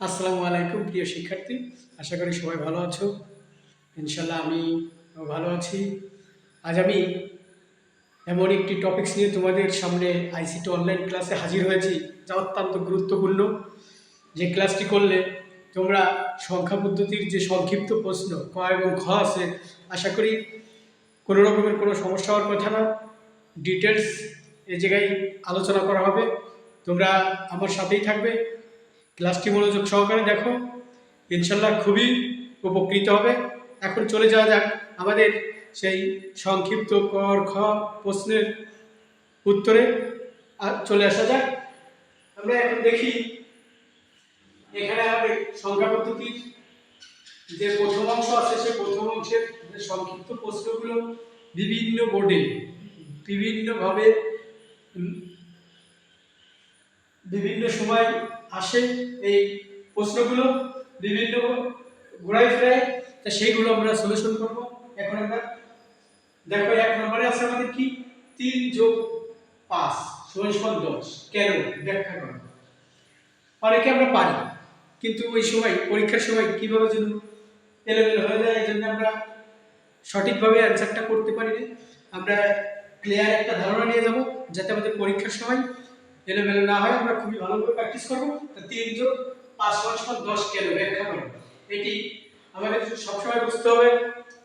আসসালামু আলাইকুম, প্রিয় শিক্ষার্থী। আশা করি সবাই ভালো আছো। ইনশাল্লাহ আমি ভালো আছি। আজ আমি এমন একটি টপিকস নিয়ে তোমাদের সামনে আইসিটি অনলাইন ক্লাসে হাজির হয়েছি, যা অত্যন্ত গুরুত্বপূর্ণ। যে ক্লাসটি করলে তোমরা সংখ্যা পদ্ধতির যে সংক্ষিপ্ত প্রশ্ন, ক এবং খ আছে, আশা করি কোনো রকমের কোনো সমস্যা হওয়ার কথা না। ডিটেলস এই জায়গায় আলোচনা করা হবে। তোমরা আমার সাথেই থাকবে। ক্লাসটি মনোযোগ সহকারে দেখো। ইনশাল্লাহ খুবই উপকৃত হবে। এখন চলে যাওয়া যাক আমাদের সেই সংক্ষিপ্ত কর, খ প্রশ্নের উত্তরে। চলে আসা যাক। আমরা এখন দেখি এখানে আমাদের সংখ্যা পদ্ধতির যে প্রথম অংশ আছে, সে প্রথম অংশের যে সংক্ষিপ্ত প্রশ্নগুলো বিভিন্ন বোর্ডে বিভিন্নভাবে বিভিন্ন সময় আসে এই প্রশ্নগুলো বিভিন্ন ঘোরায় ফেরায় তা সেইগুলো আমরা সলিউশন করব। এখন আমরা দেখো এক নম্বরে আছে আমাদের কি? তিন যোগ পাঁচ সমান দশ। কেন? ব্যাখ্যা করো। অনেকে আমরা পারি, কিন্তু ওই সময়, পরীক্ষার সময় কীভাবে যেন এলোমেলো হয়ে যায়, এই জন্য আমরা সঠিকভাবে অ্যান্সারটা করতে পারি না আমরা ক্লিয়ার একটা ধারণা নিয়ে যাব, যাতে আমাদের পরীক্ষার সময় এলোমেলো না হয়, আমরা খুবই ভালোভাবে প্র্যাকটিস করব। তিন যোগ পাঁচ সমান দশ কেন ব্যাখ্যা করো এটি আমাদের সবসময় বুঝতে হবে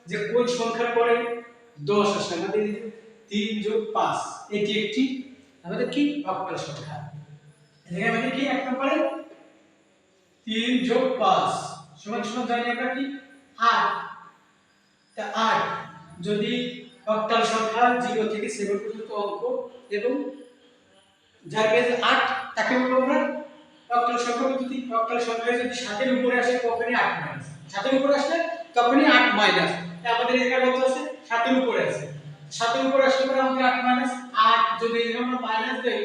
যে কোন সংখ্যার পরে দশ আসে। আমাদের তিন যোগ পাঁচ, এটি একটি আমাদের কি? অক্টাল সংখ্যা। আমাদের কি? এক নম্বরে তিন যোগ পাঁচ, সমান সমান জানি আমরা কি? আট। তা আট, যদি অক্টাল সংখ্যা জিরো থেকে সেভেন পর্যন্ত অঙ্ক এবং যার বেজ আট, তাকে বলব আমরা অক্টাল সংখ্যা পদ্ধতি অক্টাল সংখ্যা যদি সাতের উপরে আসে, তখনই আট মাইনাস সাতের উপরে আসলে তখনই আট মাইনাস আমাদের এখানে কত আছে? সাতের উপরে আছে। সাতের উপরে আসলে পরে আমাদের আট মাইনাস আট যদি আমরা মাইনাস দেই,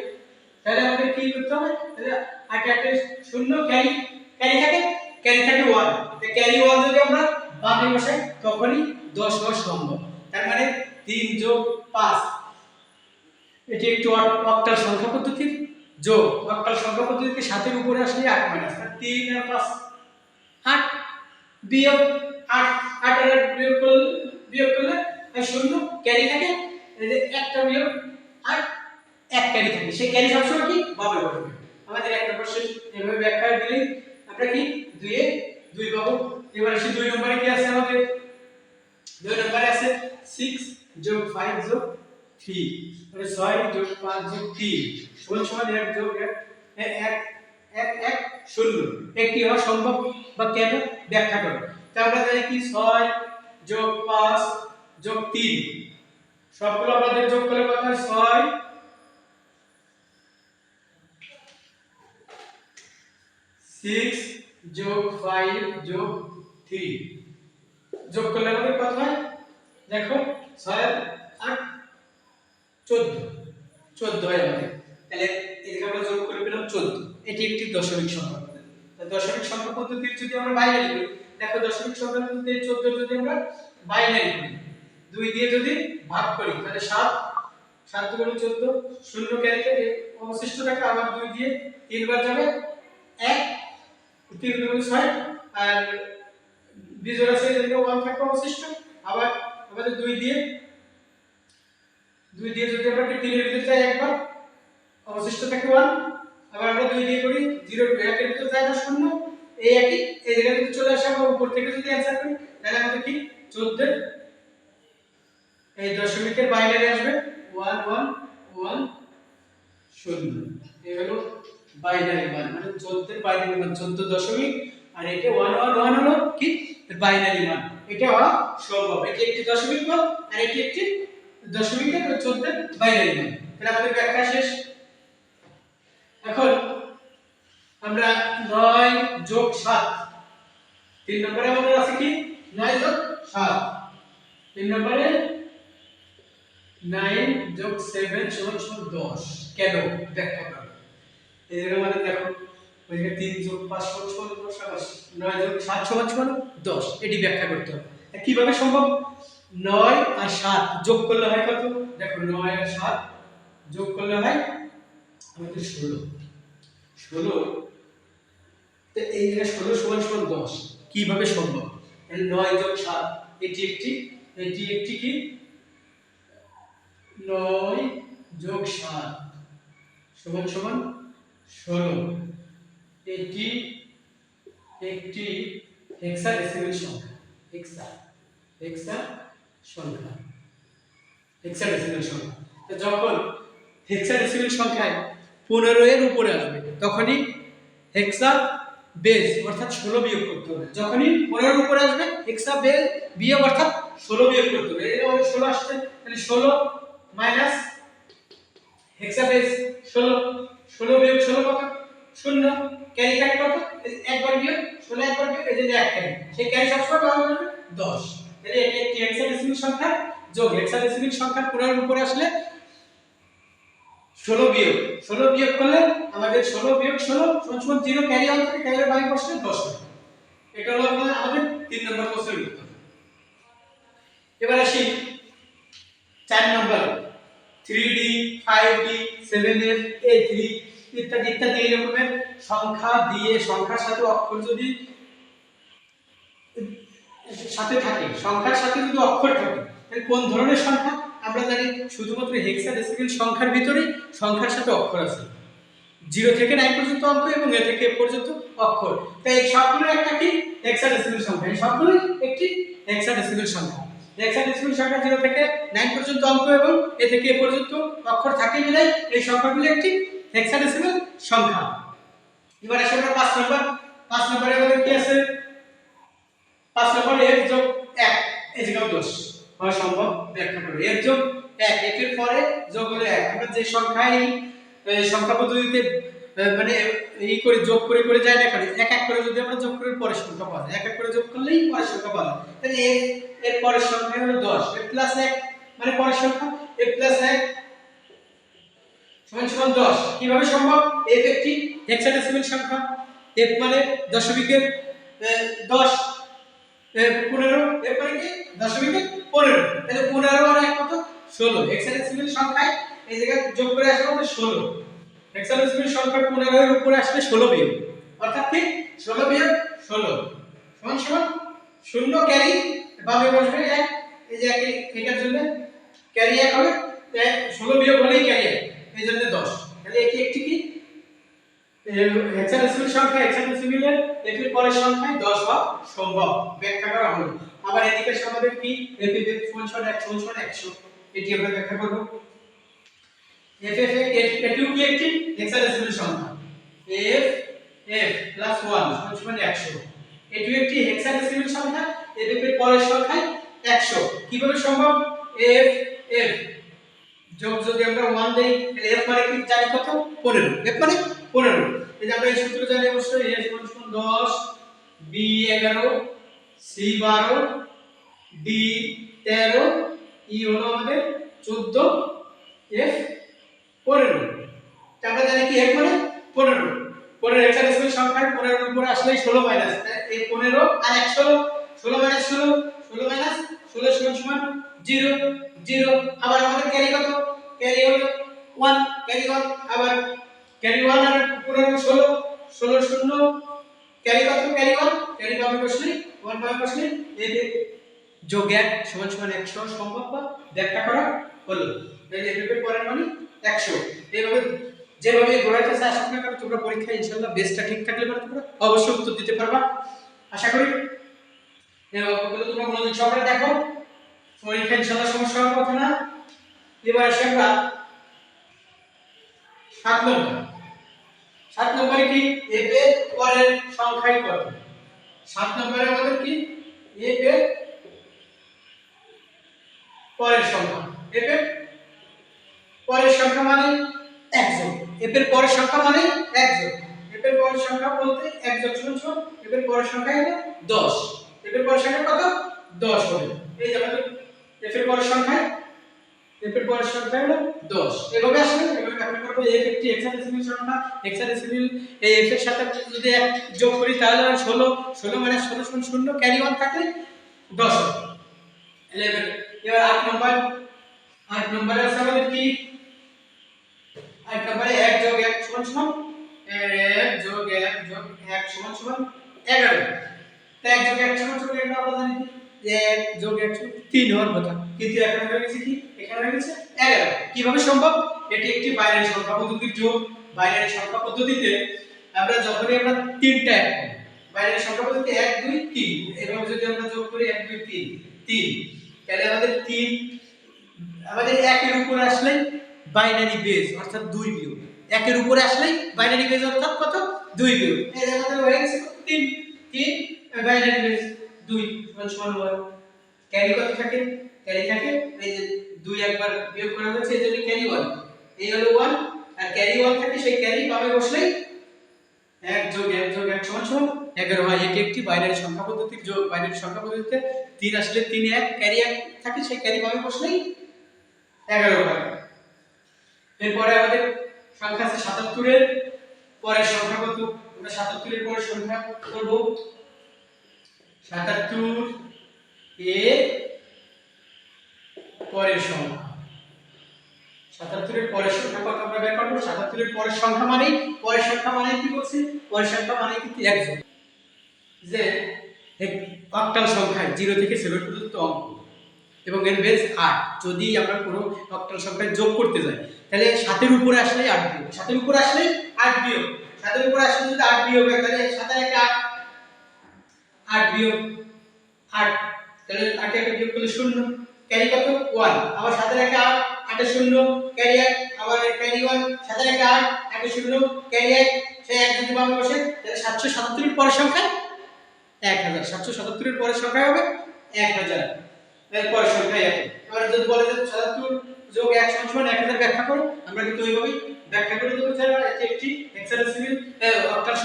তাহলে আমাদের কি করতে হবে? তাহলে আট, আটে শূন্য, ক্যারি ক্যারি থাকে? ক্যারি থাকে ওয়ান ক্যারি ওয়ান যদি আমরা বামে বসাই, তখনই দশ হওয়া সম্ভব। তার মানে তিন যোগ পাঁচ। এটি একটি অক- অক্টাল সংখ্যা পদ্ধতির যোগ। অক্টাল সংখ্যা পদ্ধতিতে সাতের উপরে আসলে আট মাইনাস তিন আর পাঁচ, আট বিয়োগ আট আট আর বিয়োগ করলে বিয়োগ করলে শূন্য ক্যারি থাকে, এই যে একটা বিয়োগ আর এক ক্যারি থাকে। সেই ক্যারি সবসময় কি? বামে বসবে আমাদের একটা শেষ এভাবে ব্যাখ্যা দিলেই আমরা কি? দুইয়ে দুই পাবো। এবার আসি দুই নম্বরে কি আছে আমাদের? দুই নম্বরে আছে সিক্স যোগ ফাইভ যোগ থ্রি মানে ছয় যোগ পাঁচ যোগ তিন সমান সমান এক যোগ এক? এক এক এক, শূন্য। একটি হওয়া বা কেন? ব্যাখ্যা করো। তা জানি কি? ছয় যোগ পাঁচ যোগ তিন। সবগুলো আমাদের যোগ কত হয়? ছয়। সিক্স যোগ ফাইভ যোগ থ্রি। যোগ করলে আমাদের হয়? দেখো ছয় আট। চোদ্দ। চোদ্দ হয় আমাদের। তাহলে এদিকে আমরা যোগ করে পেলাম চোদ্দ। এটি একটি দশমিক সংখ্যা। পদ্ধতি দশমিক সংখ্যা পদ্ধতির যদি আমরা বাইনারি করি, দেখো দশমিক সংখ্যা পদ্ধতি চোদ্দ যদি আমরা বাইনারি করি, দুই দিয়ে যদি ভাগ করি, তাহলে সাত সাত দুগুণ চোদ্দ, শূন্য ক্যারি থেকে অবশিষ্ট থাকে আবার দুই দিয়ে তিনবার যাবে এক, তিন দুগুণ ছয়, আর বিজোড় আছে এদিকে ওয়ান থাকবে অবশিষ্ট, আবার আমাদের দুই দিয়ে দুই দিয়ে যদি আমরা তিনের ভিতরে যাই একবার, অবশিষ্ট থাকে ওয়ান আবার আমরা দুই দিয়ে করি জিরো একের ভিতরে যায় না শূন্য, এই একই, এই জায়গায় যদি চলে আসে আমরা উপর থেকে যদি অ্যান্সার করি, তাহলে আমাদের কি? চোদ্দ এই দশমিকের বাইনারি আসবে ওয়ান ওয়ান ওয়ান শূন্য। এই হলো বাইনারি মান মানে চোদ্দের বাইনারি মান, চোদ্দ দশমিক, আর এটা ওয়ান ওয়ান ওয়ান হলো কি? বাইনারি মান। এটা হওয়া সম্ভব এটি একটি দশমিক মান আর এটি একটি দশমিকের চোদ্দের বাইনারি মান তাহলে আমাদের ব্যাখ্যা শেষ। এখন আমরা নয় যোগ সাত। তিন নম্বরে আমাদের আছে কি? নয় যোগ সাত। তিন নম্বরে নাইন যোগ সেভেন সমান সমান দশ। কেন? করো এই জায়গায় আমাদের দেখো তিন যোগ পাঁচ সমান সমান দশ নয় যোগ সাত সমান সমান দশ। এটি ব্যাখ্যা করতে হবে। কীভাবে সম্ভব? নয় আর সাত। যোগ করলে হয় কত? দেখো, নয় আর সাত। যোগ করলে হয় আমাদের ষোলো। ষোলো? তো এই জায়গায় ষোলো সমান সমান দশ। কীভাবে সম্ভব? তাহলে নয় যোগ সাত, এটি একটি এটি একটি কি? নয় যোগ সাত সমান সমান ষোলো। এটি একটি হেক্সাডেসিমেল সংখ্যা। হেক্সা হেক্সা সংখ্যা। হেক্সাডেসিমেল সংখ্যা। তো যখন হেক্সাডেসিমেল সংখ্যায় পনেরো এর উপরে আসবে, তখনই হেক্সা বেস অর্থাৎ ষোলো বিয়োগ করতে হবে। যখনই পনেরোর উপরে আসবে হেক্সা বেস বিয়োগ অর্থাৎ ষোলো বিয়োগ করতে হবে। এর মধ্যে ষোলো আসছে, তাহলে ষোলো মাইনাস হেক্সা বেস ষোলো। ষোলো বিয়োগ ষোলো কত? শূন্য। ক্যারি কাট কত? একবার বিয়োগ, ষোলো একবার বিয়োগ, এই জন্য এক ক্যারি সেই ক্যারি সবসময় কত হবে দশ। তাহলে এটি একটি হেক্সাডেসিমেল সংখ্যা? যোগ হেক্সাডেসিমেল সংখ্যার উপরে আসলে ষোলো বিয়োগ। ষোলো বিয়োগ করলে আমাদের ষোলো বিয়োগ ষোলো সমান জিরো ক্যারি থেকে দশ। এটা হলো আমাদের তিন নম্বর প্রশ্নের উত্তর। এবার আসি চার নম্বর। Three D five D seven F A three ইত্যাদি ইত্যাদি এই রকমের সংখ্যা দিয়ে সংখ্যার সাথে অক্ষর যদি সাথে থাকে, সংখ্যার সাথে যদি অক্ষর থাকে, তাহলে কোন ধরনের সংখ্যা? আমরা জানি শুধুমাত্র হেক্সাডেসিমেল সংখ্যার ভিতরে সংখ্যার সাথে অক্ষর আছে। জিরো থেকে নাইন পর্যন্ত অঙ্ক এবং এ থেকে এ পর্যন্ত অক্ষর। তাই এই সবগুলো একটা কি? হেক্সাডেসিমেল সংখ্যা। এই সবগুলো একটি হেক্সাডেসিমেল সংখ্যা। হেক্সাডেসিমেল সংখ্যা জিরো থেকে নাইন পর্যন্ত অঙ্ক এবং এ থেকে এ পর্যন্ত অক্ষর থাকে মিলাই এই সংখ্যাগুলো একটি হেক্সাডেসিমেল সংখ্যা। এবার আসে আমরা পাঁচ নম্বর পাঁচ নম্বরে আমাদের কি আছে? পাঁচ নম্বর এক যোগ এক জায়গাও দোষ হওয়া সম্ভব? ব্যাখ্যা করবে এক যোগ এক, একের পরে যোগ হলো এক। আমরা যে সংখ্যায় সংখ্যা পদ্ধতিতে মানে এই করে, যোগ করে করে যায় না কেন, এক এক করে যদি আমরা যোগ করে, পরের সংখ্যা পাওয়া যায়। এক এক করে যোগ করলেই পরের সংখ্যা পাওয়া যায়। তাহলে এর এর পরের সংখ্যা হলো দশ। এর প্লাস এক মানে পরের সংখ্যা? এর প্লাস এক, সমান সমান দশ। কীভাবে সম্ভব? এফ একটি হেক্সাডেসিমেল সংখ্যা। এফ মানে দশমিকের দশ এর পনেরো এরপরে কি? দশমিকের পনেরো। তাহলে পনেরো আর এক কত? ষোলো। হেক্সাডেসিমেল সংখ্যায় এই জায়গায় যোগ করে আসলে আমাদের ষোলো। হেক্সাডেসিমেল সংখ্যা পনেরো এর উপরে আসলে ষোলো বিয়োগ। অর্থাৎ কি? ষোলো বিয়োগ ষোলো। সমান সমান শূন্য ক্যারি বামে বসবে এক। এই যে এক এটার জন্য ক্যারি এক হবে। ষোলো বিয়োগ হলেই ক্যারি এক। এই জন্য দশ। তাহলে এটি একটি কি? হেক্সাডেসিমেল সংখ্যা হেক্সাডেসিমেলের এটির পরের সংখ্যায় 10 হওয়া সম্ভব। ব্যাখ্যা করা হলো আবার এদিকে এসে আমাদের কি এপি এফ সমান 100 সমান 100 এটি আমরা ব্যাখ্যা করব। এফ এফ এটিও কি একটি? হেক্সাডেসিমেল সংখ্যা। এফ এফ প্লাস 1 সমান সমান 100 এটিও একটি হেক্সাডেসিমেল সংখ্যা এফ এফ এর পরের সংখ্যায় 100 কীভাবে সম্ভব? এফ এফ যোগ যদি আমরা 1 দেই, তাহলে f মানে কি? জানি কত? 15 f মানে 15 এই যে আমরা এই সূত্র জানি অবশ্যই, a সমান সমান 10 b 11 c 12 d 13 e হলো আমাদের 14 f 15 তা আমরা জানি কি f মানে? 15 15 হেক্সাডেসিমেল সংখ্যার 15 এর উপরে আসলেই 16 মাইনাস এই 15 আর 116 16 মাইনাস 16 16 মাইনাস 16 সমান সমান 0 0 আবার আমাদের ক্যারি কত? ক্যারি হলো 1 ক্যারি 1 আবার ক্যারি 1 আর 15 16 16 শূন্য। ক্যারি কত? ক্যারি 1 ক্যারি পাবে বসলে 1 পাবে বসলে এই যোগ 1 সমান সমান 100 সম্ভব বা? ব্যাখ্যা করা। হলো। এভাবে পরের মানে 100 এইভাবে যেভাবে গোড়াটা আসুক না কেন, তোমরা পরীক্ষায় ইনশাআল্লাহ বেসটা ঠিক থাকলে পরে। তোমরা অবশ্যই উত্তর দিতে পারবা। আশা করি। অঙ্কগুলো তোমরা মনোযোগ সহকারে দেখো। পরীক্ষা ইনশাআল্লাহ সমস্যা হওয়ার কথা না। এবার আসি আমরা সাত নম্বর। সাত নম্বরে কি? এফ এর পরের সংখ্যাই কত? সাত নম্বরে আমাদের কি? এফ এর পরের সংখ্যা। এফ এর পরের সংখ্যা মানে একজন। এফ এর পরের সংখ্যা মানে একজন। এফ এর পরের সংখ্যা বলতে একজন শুনছ এফ এর পরের সংখ্যা হলো দশ। এফ এর পরের সংখ্যা কত? দশ হবে। এই যে আমাদের এফ এর পরের সংখ্যা এফ এর পরের সংখ্যা হলো 10 এভাবে আসলে ব্যাখ্যা করব এফ একটি হেক্সাডেসিমেল সংখ্যা হেক্সাডেসিমেল এই এফ এর সাথে যদি এক যোগ করি, তাহলে হয় 16 16 মানে 16 সমান শূন্য ক্যারি অন থাকলে 10 11 এবার 8 নম্বর 8 নম্বরে আছে আমাদের কি? 8 নম্বরে 1 যোগ 1 সমান সমান, এক যোগ এক যোগ এক সমান সমান এগারো। তা এক যোগ এক সমান সমান এগারো আমরা জানি, এক যোগ এক তিন হওয়ার কথা। কিন্তু এখানে গেছে কি? এখানে হয়ে গেছে এগারো। কীভাবে সম্ভব? এটি একটি বাইনারি সংখ্যা পদ্ধতির যোগ। বাইনারি সংখ্যা পদ্ধতিতে আমরা যখনই আমরা তিনটা এক বাইনারি সংখ্যা পদ্ধতিতে এক, দুই, তিন। এভাবে যদি আমরা যোগ করি এক, দুই, তিন তিন। তাহলে আমাদের তিন, আমাদের একের উপর আসলে বাইনারি বেজ, অর্থাৎ দুই বিয়োগ। একের উপরে আসলেই বাইনারি বেজ অর্থাৎ কত? দুই বিয়োগ। এই আমাদের হয়ে গেছে? তিন তিন, বাইনারি বেজ দুই, সমান সমান ক্যারি কত থাকে? ক্যারি থাকে এই হলো ওয়ান আর ক্যারি ওয়ান থাকে সেই ক্যারি পাবে বসলেই এক যোগ এক যোগ এক সমান সমান এগারো হয়। এটি একটি বাইনারি সংখ্যা পদ্ধতির যোগ বাইনারি সংখ্যা পদ্ধতিতে তিন আসলে তিন এক ক্যারি এক থাকে সেই ক্যারি পাবে বসলেই এগারো হয়। এরপরে আমাদের সংখ্যা আছে সাতাত্তরের, পরের সংখ্যা কত? আমরা সাতাত্তরের পরের সংখ্যা করব। সাতাত্তর এ পরের সংখ্যা। সাতাত্তরের পরের সংখ্যা কত আমরা বের করব। সাতাত্তরের পরের সংখ্যা মানেই, পরের সংখ্যা মানে কি বলছি? পরের সংখ্যা মানে কিন্তু একজন। যে অক্টাল সংখ্যায় জিরো থেকে সেভেন পর্যন্ত অঙ্ক। এবং এর বেস আট। যদি আমরা কোনো অক্টাল সংখ্যায় যোগ করতে যাই, তাহলে সাতের উপরে আসলে আট বিয়োগ। সাতের উপরে আসলে আট বিয়োগ। সাতের উপরে আসলে যদি আট বিয়োগ হয়, তাহলে সাতের একটা আট আট বিয়োগ আট। তাহলে আটে একটা বিয়োগ করলে শূন্য। ক্যারি কত? ওয়ান। আবার সাতের একটা আট আটে শূন্য ক্যারি আবার ক্যারি ওয়ান সাতের আট আটে শূন্য ক্যারি এক এক যদি বামে বসে সাতশো সাতাত্তরের পরের সংখ্যা এক হাজার। সাতশো সাতাত্তরের পরের সংখ্যা হবে এক হাজার। পরের সংখ্যা এক। এবার যদি বলে যে যোগ এক সমান এক হাজার ব্যাখ্যা করো, আমরা কিন্তু ওইভাবেই ব্যাখ্যা করে দেবো যারা এটি একটি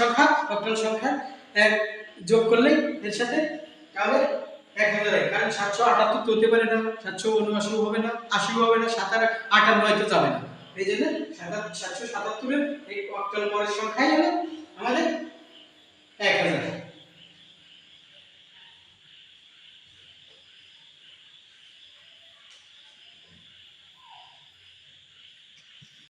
সংখ্যা অক্টাল সংখ্যা যোগ করলেই এর সাথে তাহলে এক হাজার কারণ সাতশো আটাত্তর তো হতে পারে না, সাতশো উনআশিও হবে না, আশিও হবে না, সাত আর আটান্ন হয়তো যাবে না। এই জন্য সাতশো সাতাত্তরের এই অক্টাল পরের সংখ্যাই হলো আমাদের এক হাজার।